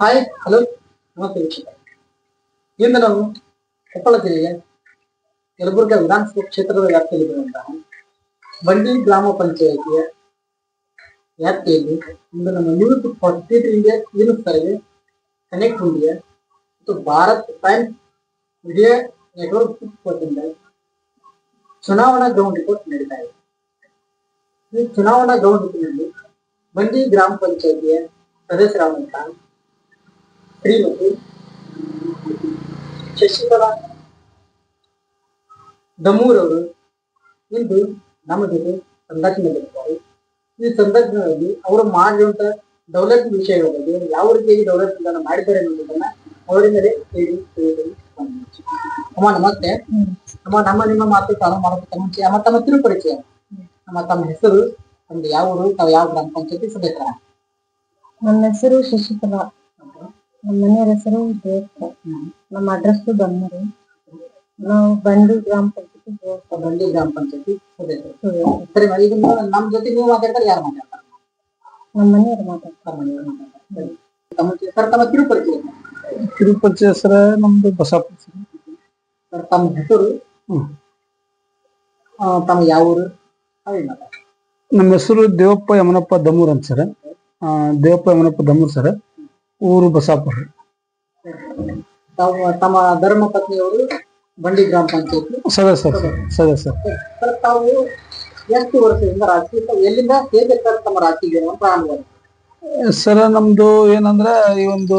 Hi hello ನಮಸ್ತೆ ವೀಕ್ಷಕ ಇಂದು ನಾವು ಕೊಪ್ಪಳ ಜಿಲ್ಲೆಯ ಯಲಬುರ್ಗಾ ವಿಧಾನಸಭಾ ಕ್ಷೇತ್ರದ ವ್ಯಾಪ್ತಿಯಲ್ಲಿರುವಂತಹ ಬಂಡಿ ಗ್ರಾಮ ಪಂಚಾಯಿತಿಯ ವ್ಯಾಪ್ತಿಯಲ್ಲಿ ಇಂದು ನಮ್ಮ news forty India ಯೂನಿಸ್ಟರ್ಗೆ connect India ಮತ್ತು ಭಾರತ್ ಟೈಮ್ಸ್ ಮೀಡಿಯಾ ನೆಟ್ವರ್ಕ್ ವತಿಯಿಂದ ಚುನಾವಣಾ ಗ್ರೌಂಡ್ ರಿಪೋರ್ಟ್ ನಡೀತಾ ಇದೆ ಈ ಚುನಾವಣಾ ಗ್ರೌಂಡ್ ರಿಪೋರ್ಟ್ನಲ್ಲಿ ಬಂಡಿ ಗ್ರಾಮ ಪಂಚಾಯಿತಿಯ ಸದಸ್ಯರಾದಂತಹ ಶ್ರೀಮತಿ ಶಶಿಕಲಾ. ದಮೂರವರು ಇಂದು ನಮ್ಮ ಜೊತೆ ಸಂದರ್ಶನದಲ್ಲಿದ್ದಾರೆ. ಈ ಸಂದರ್ಶನದಲ್ಲಿ ಅವರು ಮಾಡಿರುವಂತಹ ಡೆವಲಪ್ ವಿಷಯಗಳ ಬಗ್ಗೆ ಯಾವ ರೀತಿಯಾಗಿ ಡೆವಲಪ್ಮೆಂಟ್ ಮಾಡಿದ್ದಾರೆ ಅನ್ನೋದನ್ನ ಅವರಿಂದಲೇ ಕೇಳಿ ತಿಳಿದುಕೊಳ್ಳಿ ಅಮ್ಮ ನಮಸ್ತೆ. ಅಮ್ಮ ನಮ್ಮ ನಿಮ್ಮ ಮಾತು ಪ್ರಾರಂಭ ಮಾಡೋದಕ್ಕೆ ಮುಂಚೆ ಅಮ್ಮ ತಮ್ಮ ತಿರುಪರಿಚಯ ನಮ್ಮ ತಮ್ಮ ಹೆಸರು ತಮ್ದು ಯಾವ ಊರು ತಾವು ಯಾವ ಗ್ರಾಮ ಪಂಚಾಯತಿ ಸದಸ್ಯರ? ನನ್ನ ಹೆಸರು ಶಶಿಕಲಾ. ನಮ್ಮ ಮನೆಯವರ ಹೆಸರು ದೇವಪ್ಪ. ನಮ್ಮ ಅಡ್ರೆಸ್ ಬಂದರು ನಾವು ಬಂಡಿ ಗ್ರಾಮ ಪಂಚಾಯತಿ ದೇವಪ್ಪ ಬಂಡಿ ಗ್ರಾಮ ಪಂಚಾಯತಿ ಸರಿ ಸರಿ ಈಗ ನಮ್ಮ ಜೊತೆ ನೀವು ಮಾತಾಡ್ತಾರೆ ಯಾರು ಮಾತಾಡ್ತಾರೆ? ನಮ್ಮ ಮನೆಯವರು ಮಾತಾಡ್ತಾರೆ. ತಮ್ಮ ಮನೆಯವ್ರು ಮಾತಾಡ್ತಾರೆ. ಸರಿ. ತಮ್ಮ ಸರ್ ತಮ್ಮ ಕಿರು ಪರಿಚಯ ತಿರುಪತಿ ಹೆಸರ ನಮ್ದು ಬಸಾಪುರ ಸರ್. ಸರ್ ತಮ್ಮ ಹೆಸರು? ಹ್ಮ್. ಆ, ತಮ್ಮ ಯಾವ ಊರು? ನಮ್ಮ ಹೆಸರು ದೇವಪ್ಪ ಯಮನಪ್ಪ ದಮೂರ್ ಅಂತ ಸರ್. ದೇವಪ್ಪ ಯಮನಪ್ಪ ದಮ್ಮೂರ್ ಸರ್. ಊರು ಬಸಾಪುರ. ತಾವು ತಮ್ಮ ಧರ್ಮ ಪತ್ನಿಯವರು ಬಂಡಿ ಗ್ರಾಮ ಪಂಚಾಯತ್. ಸದಸ್ಯ ಸರ್ ಸದಸ್ಯ ಸರ್ ತಾವು ಎಷ್ಟು ವರ್ಷದಿಂದ ರಾಜಕೀಯ ಎಲ್ಲಿಂದ ಹೇಗೆ ಸರ್ ತಮ್ಮ ರಾಜಕೀಯ ಪ್ರಾರಂಭವಾಗಿದೆ ಸರ್ ನಮ್ದು ಏನಂದ್ರೆ ಈ ಒಂದು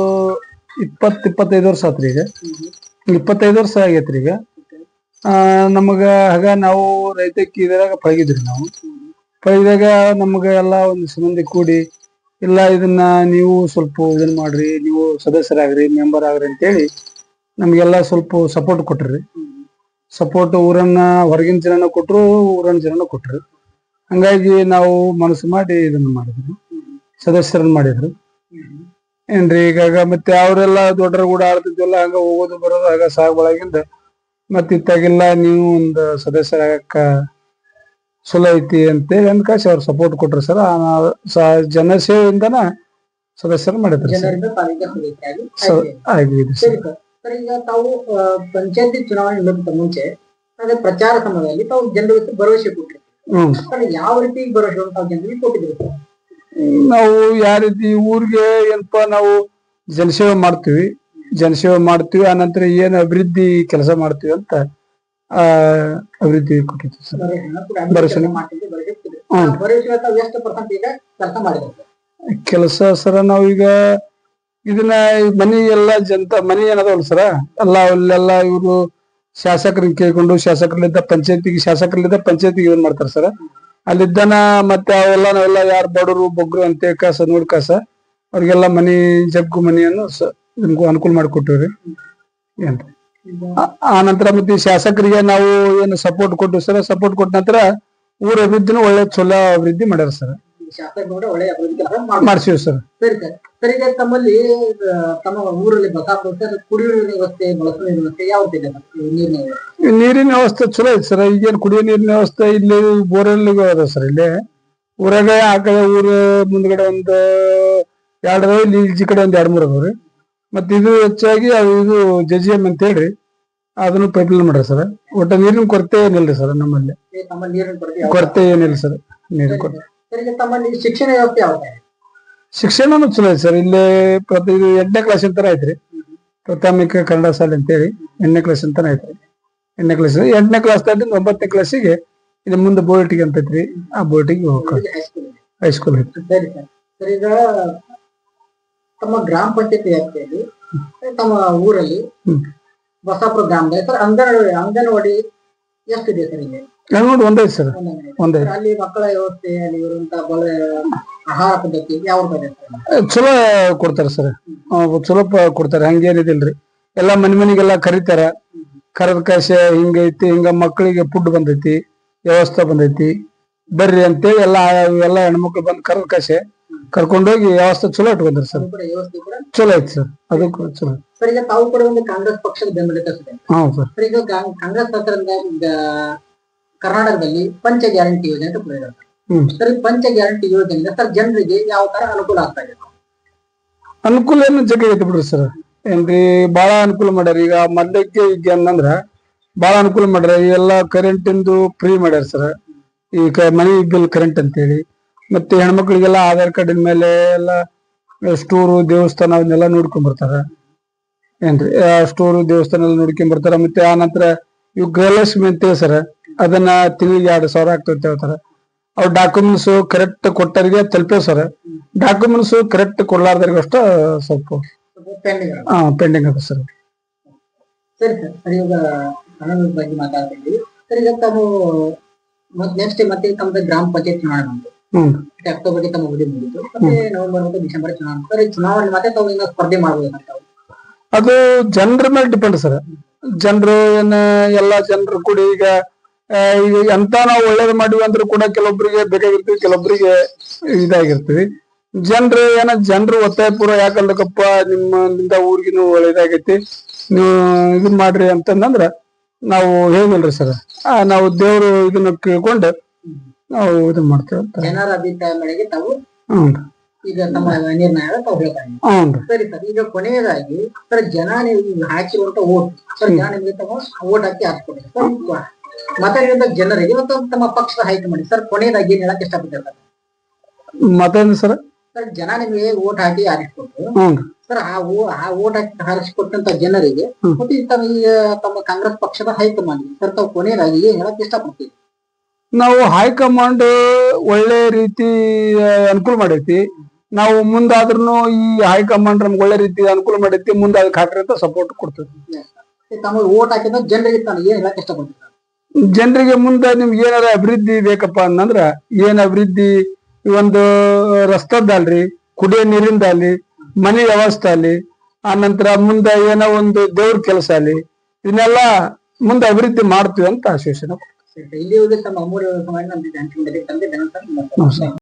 ಇಪ್ಪತ್ ಇಪ್ಪತ್ತೈದು ವರ್ಷ ಆತ್ರಿ ಈಗ. ಇಪ್ಪತ್ತೈದು ವರ್ಷ ಆಗೈತ್ರಿ ಈಗ. ನಮಗ ಹಾಗ ನಾವು ರೈತಕ್ಕೆ ಇದ್ರಾಗ ಪಳಗಿದ್ರಿ ನಾವು. ಪಳಗಿದಾಗ ನಮಗ ಎಲ್ಲ ಒಂದು ಸಂಬಂಧಿ ಕೂಡಿ ಇಲ್ಲ, ಇದನ್ನ ನೀವು ಸ್ವಲ್ಪ ಇದನ್ನ ಮಾಡ್ರಿ, ನೀವು ಸದಸ್ಯರಾಗ್ರಿ ಮೆಂಬರ್ ಆಗ್ರಿ ಅಂತೇಳಿ ನಮ್ಗೆಲ್ಲ ಸ್ವಲ್ಪ ಸಪೋರ್ಟ್ ಕೊಟ್ರಿ. ಸಪೋರ್ಟ್ ಊರನ್ನ, ಹೊರಗಿನ ಜನನ ಕೊಟ್ರು ಊರನ್ನ ಜನನ ಕೊಟ್ರು. ಹಂಗಾಗಿ ನಾವು ಮನಸ್ಸು ಮಾಡಿ ಇದನ್ನ ಮಾಡಿದ್ವಿ. ಸದಸ್ಯರನ್ನ ಮಾಡಿದ್ರು ಏನ್ರಿ, ಈಗಾಗ ಮತ್ತೆ ಅವರೆಲ್ಲ ದೊಡ್ಡರು ಕೂಡ ಆಡ್ತಿದ್ವಲ್ಲ, ಹಂಗ ಹೋಗೋದು ಬರೋದು ಆಗ ಸಾಗ ಮತ್ತೆ ಇತ್ತಾಗೆಲ್ಲ ನೀವು ಒಂದು ಸದಸ್ಯರಾಗಕ್ಕ ಚಲೋ ಐತಿ ಅಂತೇಳಿ ಅಂದ್ಕಾಸಿ ಅವ್ರು ಸಪೋರ್ಟ್ ಕೊಟ್ರು ಸರ್. ಜನಸೇವೆಯಿಂದನ ಸದಸ್ಯರು ಮಾಡಿದ್ರು ಸರ್. ಜನರಿಂದ ಆಯ್ಕೆ. ಆಗಿದೆ. ಸರ್. ಸರಿ ಸರ್. ಸರ್ ಈಗ ತಾವು ಪಂಚಾಯತಿ ಚುನಾವಣೆ ಇಲ್ಲದ ಮುಂಚೆ ಅದೇ ಪ್ರಚಾರ ಸಮಯದಲ್ಲಿ ತಾವು ಜನರಿಗೆ ಭರವಸೆ ಕೊಟ್ಟಿರಿ ಹ್ಮ್. ಸರ್ ಯಾವ ರೀತಿ ಭರವಸೆ ತಾವು ಜನರಿಗೆ ಕೊಟ್ಟಿದ್ರಿ ಸರ್? ನಾವು ಯಾವ ರೀತಿ ಊರಿಗೆ ಏನಪ್ಪ ನಾವು ಜನಸೇವೆ ಮಾಡ್ತೀವಿ. ಜನಸೇವೆ ಮಾಡ್ತೀವಿ ಆನಂತರ ಏನ್ ಅಭಿವೃದ್ಧಿ ಕೆಲಸ ಮಾಡ್ತೀವಿ ಅಂತ ಆ ಅಭಿವೃದ್ಧಿ ಕೊಟ್ಟಿತ್ತು ಸರ್. ಕೆಲಸ ಸರ್ ನಾವೀಗ ಇದನ್ನ ಮನಿ ಎಲ್ಲ ಜನತಾ ಮನಿ ಏನದವಲ್ಲ ಸರ ಎಲ್ಲ ಅಲ್ಲೆಲ್ಲ ಇವರು ಶಾಸಕರಿಗೆ ಕೇಳ್ಕೊಂಡು ಶಾಸಕರಲ್ಲಿದ್ದ ಪಂಚಾಯತಿಗೆ ಶಾಸಕರಲ್ಲಿದ್ದ ಪಂಚಾಯತಿಗೆ ಏನ್ ಮಾಡ್ತಾರೆ ಸರ. ಅಲ್ಲಿದ್ದಾನ ಮತ್ತೆ ಅವೆಲ್ಲ ನಾವೆಲ್ಲ ಯಾರು ಬಡವರು ಬೊಗ್ರು ಅಂತ ಕಾಸ ನೋಡ್ ಕಾಸ ಅವ್ರಿಗೆಲ್ಲ ಮನಿ ಜಗ್ಗು ಮನಿಯನ್ನು ಅನುಕೂಲ ಮಾಡಿಕೊಟ್ಟಿವ್ರಿ. ಏನ್ರಿ? ಆ- ನಂತರ ಮತ್ತೆ ಶಾಸಕರಿಗೆ ನಾವು ಏನು ಸಪೋರ್ಟ್ ಕೊಟ್ಟು ಸರ ಸಪೋರ್ಟ್ ಕೊಟ್ಟ ನಂತರ ಊರ ಅಭಿವೃದ್ಧಿನೂ ಒಳ್ಳೆ ಚಲೋ ಅಭಿವೃದ್ಧಿ ಮಾಡ್ಯಾರ ಸರ್. ಮಾಡ್ಸಿವಿ ಸರ್. ಸರಿ ಸರ್. ಸರ್ ಈಗ ತಮ್ಮಲ್ಲಿ ತಮ್ಮ ಊರಲ್ಲಿ ಬಸಾಪುರ ಸರ್ ಕುಡಿಯುವ ನೀರಿನ ವ್ಯವಸ್ಥೆ ಬಳಸುವ ನೀರಿನ ವ್ಯವಸ್ಥೆ ಯಾವ ರೀತಿ ಇದೆ ಸರ್? ಈ ನೀರಿನ ವ್ಯವಸ್ಥೆ. ನೀರಿನ ವ್ಯವಸ್ಥೆ ಚಲೋ ಐತಿ ಸರ್. ಈಗೇನ್ ಕುಡಿಯೋ ನೀರಿನ ವ್ಯವಸ್ಥೆ ಇಲ್ಲಿ ಬೋರ್ವೆಲ್ ಅದ ಸರ್ ಇಲ್ಲಿ. ಊರಾಗ ಆ ಕಡೆ ಊರ ಮುಂದ್ಗಡೆ ಒಂದು ಎರಡು ಅದಾವ ಇಲ್ಲಿ ಈಚೆ ಕಡೆ ಒಂದ್ ಎರಡ್ ಮೂರ್ ಅದಾವ್ರಿ. ಮತ್ ಇದು ಹೆಚ್ಚಾಗಿ ಅದು ಇದು ಜಜಿಎಂ ಅಂತ ಹೇಳಿ ಅದನ್ನು ಪೈಪ್ ಲೈನ್ ಮಾಡ್ರಿ ಸರ್. ಒಟ್ಟ ನೀರಿನ ಕೊರತೆ ಏನಿಲ್ರಿ ಸರ್ ನಮ್ಮಲ್ಲಿ? ನೀರಿನ ಕೊರತೆ ಯಾವ- ಕೊರತೆ ಏನಿಲ್ಲ ಸರ್. ನೀರಿನ ಕೊರತೆ. ಸರ್ ಈಗ ತಮ್ಮಲ್ಲಿ ಶಿಕ್ಷಣ ವ್ಯವಸ್ಥೆ ಯಾವ ತರ ಇದೆ? ಶಿಕ್ಷಣನೂ ಚಲೋ ಐತಿ ಸರ್. ಇಲ್ಲಿ ಪ್ರತಿ ಇದು ಎಂಟನೇ ಕ್ಲಾಸ್ ಅಂತಾರ ಐತ್ರಿ. ಪ್ರಾಥಮಿಕ ಕನ್ನಡ ಶಾಲೆ ಅಂತೇಳಿ ಎಂಟನೇ ಕ್ಲಾಸ್ ಅಂತಾನ ಐತ್ರಿ. ಎಂಟನೇ ಕ್ಲಾಸ್ ಎಂಟನೇ ಕ್ಲಾಸ್ ದಾಟಿಂದ ಒಂಬತ್ತನೇ ಕ್ಲಾಸಿಗೆ ಇದು ಮುಂದೆ ಬೋರ್ಡ್ ಅಂತ ಐತ್ರಿ. ಆ ಬೋರ್ಟಿಗೆ ಹೋಗ್ತಾರೆ ಹೈಸ್ಕೂಲ್. ಹೈಸ್ಕೂಲ್ ಐತ್ರಿ. ಸರಿ ಸರ್. ಸರ್ ಈಗ ತಮ್ಮ ಗ್ರಾಮ ಪಂಚಾಯತಿ ವ್ಯಾಪ್ತಿಯಲ್ಲಿ ತಮ್ಮ ಊರಲ್ಲಿ. ಬಸಾಪುರ ಗ್ರಾಮದಲ್ಲಿ. ಸರ್ ಅಂಗನವಾಡಿ ಅಂಗನವಾಡಿ ಎಷ್ಟಿದೆ ಸರ್ ಇಲ್ಲಿ? ಅಂಗನವಾಡಿ ಒಂದೇ ಸರ್. ಒಂದೇ ಅಲ್ಲಿ ಮಕ್ಕಳ ವ್ಯವಸ್ಥೆ ಅಲ್ಲಿ ಇರುವಂತ ಬಲ ಆಹಾರ ಪದ್ಧತಿ ಯಾವ ಚಲೋ ಕೊಡ್ತಾರ ಸರ್. ಚಲೋ ಕೊಡ್ತಾರೆ ಹಂಗೇನಿದಿಲ್ರಿ ಎಲ್ಲಾ ಮನಿ ಮನೆಗೆಲ್ಲ ಕರಿತಾರ. ಕರೆದ ಕಾಶ ಹಿಂಗೈತಿ ಹಿಂಗ ಮಕ್ಕಳಿಗೆ ಫುಡ್ ಬಂದೈತಿ ವ್ಯವಸ್ಥೆ ಬಂದೈತಿ. ಬರ್ರಿ ಅಂತೇಳಿ ಎಲ್ಲಾ ಎಲ್ಲಾ ಹೆಣ್ಮಕ್ಳು ಬಂದು ಕರೆದ ಕಾಶೆ ಕರ್ಕೊಂಡೋಗಿ ವ್ಯವಸ್ಥೆ ಚಲೋ ಇಟ್ಕೊಂಡ್ರಿ ಸರ್. ಕೂಡ ಕೂಡ ಚಲೋ ಐತಿ ಸರ್. ಅದು ಕೂಡ ಚಲೋ. ಸರ್ ಈಗ ತಾವು ಕೂಡ ಒಂದು ಕಾಂಗ್ರೆಸ್ ಪಕ್ಷದ ಬೆಂಬಲಿತ ಹಾ ಸರ್. ಸರ್ ಈಗ ಕಾಂಗ್ರೆಸ್ ಪಕ್ಷದಿಂದ ಈಗ ಕರ್ನಾಟಕದಲ್ಲಿ ಪಂಚ ಗ್ಯಾರಂಟಿ ಯೋಜನೆ ಅಂತ ಕೊಟ್ಟಿದ್ದಾರೆ ಹ್ಮ್. ಸರ್ ಈ ಪಂಚ ಗ್ಯಾರಂಟಿ ಯೋಜನೆಯಿಂದ ಸರ್ ಜನರಿಗೆ ಯಾವ ತರ ಅನುಕೂಲ ಆಗ್ತಾ ಇದೆ? ಅನುಕೂಲ ಏನು ಜಗ ಐತಿ ಬಿಡ್ರಿ ಸರ್. ಏನ್ರಿ ಬಾಳ ಅನುಕೂಲ ಮಾಡ್ಯಾರ. ಈಗ ಮದ್ಯಕ್ಕೆ ಈಗ ಏನಂದ್ರ ಬಾಳ ಅನುಕೂಲ ಮಾಡ್ಯಾರ. ಈ ಎಲ್ಲ ಕರೆಂಟ್ ಇಂದು ಫ್ರೀ ಮಾಡ್ಯಾರ ಸರ್. ಈಗ ಮನಿ ಬಿಲ್ ಕರೆಂಟ್ ಅಂತೇಳಿ. ಮತ್ತೆ ಹೆಣ್ಮಕ್ಳಿಗೆಲ್ಲ ಆಧಾರ್ ಕಾರ್ಡಿನ ಮೇಲೆ ಎಲ್ಲ ಸ್ಟೋರು ದೇವಸ್ಥಾನ ಅವನ್ನೆಲ್ಲ ನೋಡ್ಕೊಂಡ್ ಬರ್ತಾರ. ಏನ್ರಿ? ಸ್ಟೋರು ದೇವಸ್ಥಾನ ಎಲ್ಲ ನೋಡ್ಕೊಂಡ್ ಬರ್ತಾರ. ಮತ್ತೆ ಆ ನಂತರ ಇವ್ ಗೃಹಲಕ್ಷ್ಮಿ ಅಂತೇಳಿ ಸರ್ ಅದನ್ನ ತಿಂಗಳಿಗೆ ಎರಡ್ ಸಾವಿರ ಆಗ್ತದೆ ಅಂತ ಹೇಳ್ತಾರ. ಅವ್ರ ಡಾಕ್ಯುಮೆಂಟ್ಸ್ ಕರೆಕ್ಟ್ ಕೊಟ್ಟರಿಗೆ ತಲುಪೇವ್ ಸರ್ ಡಾಕ್ಯುಮೆಂಟ್ಸ್ ಕರೆಕ್ಟ್ ಕೊಡ್ಲಾರ್ದವ್ರಿಗೆ ಅಷ್ಟ ಸ್ವಲ್ಪ ಪೆಂಡಿಂಗ್ ಪೆಂಡಿಂಗ್ ಅದ ಸರ್. ಸರಿ ಸರ್. ಸರ್ ಇವಾಗ ಹಣದ ಬಗ್ಗೆ ಮಾತಾಡ್ತಿದ್ವಿ ಸರ್ ಈಗ ತಾವು ನೆಕ್ಸ್ಟ್ ಮತ್ತೆ ತಮ್ಮದು ಗ್ರಾಮ ಪಂಚಾಯತ್ ಚುನಾವಣೆ ಬಂತು. ಹ್ಮ್. ಮತ್ತೆ ಅಕ್ಟೋಬರ್ಗೆ ತಮ್ಮ ಅವಧಿ ಮುಗಿತು. ಮತ್ತೆ ನವೆಂಬರ್ ಮತ್ತೆ ಡಿಸೆಂಬರ್ ಚುನಾವಣೆ. ಚುನಾವಣೆ ಮತ್ತೆ ತಾವು ಇನ್ನ ಸ್ಪರ್ಧೆ ಮಾಡಬಹುದು ಅದು ಜನರ ಮೇಲೆ ಡಿಪೆಂಡ್ ಸರ್. ಜನರು ಏನ ಎಲ್ಲಾ ಜನರು ಕೂಡ ಈಗ ಈಗ ಎಂತ ನಾವು ಒಳ್ಳೇದು ಮಾಡಿವಿ ಅಂದ್ರೂ ಕೂಡ ಕೆಲವೊಬ್ಬರಿಗೆ ಬೇಕಾಗಿರ್ತೀವಿ ಕೆಲವೊಬ್ಬರಿಗೆ ಇದಾಗಿರ್ತೀವಿ ಜನರು ಏನ ಜನರು ಒತ್ತಾಯ ಪೂರ್ವ ಯಾಕಂದಕಪ್ಪ ನಿಮ್ಮಿಂದ ಊರಿಗಿನೂ ಒಳ್ಳೇದಾಗೈತಿ. ನೀವು ಇದನ್ ಮಾಡ್ರಿ ಅಂತಂದ್ರ ನಾವು ಹೇಳಿಲ್ರಿ ಸರ್? ನಾವು ದೇವ್ರು ಇದನ್ನ ಕೇಳ್ಕೊಂಡು ನಾವು ಇದು ಮಾಡ್ತೇವೆ ಜನರ ಅಭಿಪ್ರಾಯ ಮೇರೆಗೆ ತಾವು ಹ್ಞೂ ಈಗ ತಮ್ಮ ನಿರ್ಣಯ ತಾವು ಹೇಳ್ತಾ ಇದ್ದೀವಿ ಹ್ಞೂ ಸರಿ ಸರ್ ಈಗ ಕೊನೆಯದಾಗಿ ಸರ್ ಜನ ನೀವು ಹಾಕಿರುವಂತ ಓಟ್ ಸರ್ ಜನ ನಿಮಗೆ ತಮ್ಮ ಓಟ್ ಹಾಕಿ ಹಾಕ್ಕೊಡಿ ಸರ್ ಮತ ಜನರಿಗೆ ಮತ್ತು ತಮ್ಮ ಪಕ್ಷದ ಮಾಡಿ. ಸರ್ ಕೊನೆಯದಾಗಿ ಏನ್ ಹೇಳಕ್ ಇಷ್ಟಪಡ್ತಾರೆ ಸರ್? ಮತ್ತೇನು ಸರ್? ಸರ್ ಜನ ನಿಮಗೆ ಓಟ್ ಹಾಕಿ ಆರಿಸ್ಕೊಟ್ರು ಸರ್ ಆ ಓಟ್ ಹಾಕಿ ಹಾರಿಸ್ಕೊಟ್ಟಂತ ಜನರಿಗೆ. ಮತ್ತೆ ತಮ್ಮ ತಮ್ಮ ಕಾಂಗ್ರೆಸ್ ಪಕ್ಷದ ಹೈಕಮಾಂಡ್. ಸರ್ ತಾವು ಕೊನೆಯದಾಗಿ ಏನ್ ಹೇಳಕ್ ಇಷ್ಟಪಡ್ತೀವಿ ನಾವು ಹೈಕಮಾಂಡ್ ಒಳ್ಳೆ ರೀತಿ ಅನುಕೂಲ ಮಾಡೈತಿ. ನಾವು ಮುಂದಾದ್ರೂ ಈ ಹೈಕಮಾಂಡ್ ನಮ್ಗೆ ಒಳ್ಳೆ ರೀತಿ ಅನುಕೂಲ ಮಾಡೈತಿ ಮುಂದೆ ಅದಕ್ಕೆ ಹಾಕ್ರಿ ಅಂತ ಸಪೋರ್ಟ್ ಕೊಡ್ತೇವೆ. ತಮಗೆ ಓಟ್ ಹಾಕಿದ ಜನರಿಗೆ ತಾನು ಏನ್ ಹೇಳಕ್ ಇಷ್ಟಪಡ್ತೀವಿ ಸರ್? ಜನರಿಗೆ ಮುಂದೆ ನಿಮ್ಗೆ ಏನಾರ ಅಭಿವೃದ್ಧಿ ಬೇಕಪ್ಪ ಅಂದ್ರೆ ಏನ್ ಅಭಿವೃದ್ಧಿ? ಒಂದು ರಸ್ತದ್ದಾಲ್ರಿ ಕುಡಿಯೋ ನೀರಿಂದ ಅಲ್ಲಿ ಮನೆ ವ್ಯವಸ್ಥೆ ಅಲ್ಲಿ ಆ ನಂತರ ಮುಂದೆ ಏನೋ ಒಂದು ದೇವ್ರ ಕೆಲಸ ಅಲ್ಲಿ ಇದನ್ನೆಲ್ಲ ಮುಂದೆ ಅಭಿವೃದ್ಧಿ ಮಾಡ್ತೀವಿ ಅಂತ ಆಶ್ವಾಸನೆ ಇಲ್ಲಿವರೆಗೆ ತಮ್ಮ ಅಮೂಲ್ಯ ಸಮಯ ನಮ್ಗೆ ಹಂಚಿಕೊಂಡಿದ್ದಕ್ಕೆ ತಂದೆ. ನಮಸ್ಕಾರ. ನಮಸ್ಕಾರ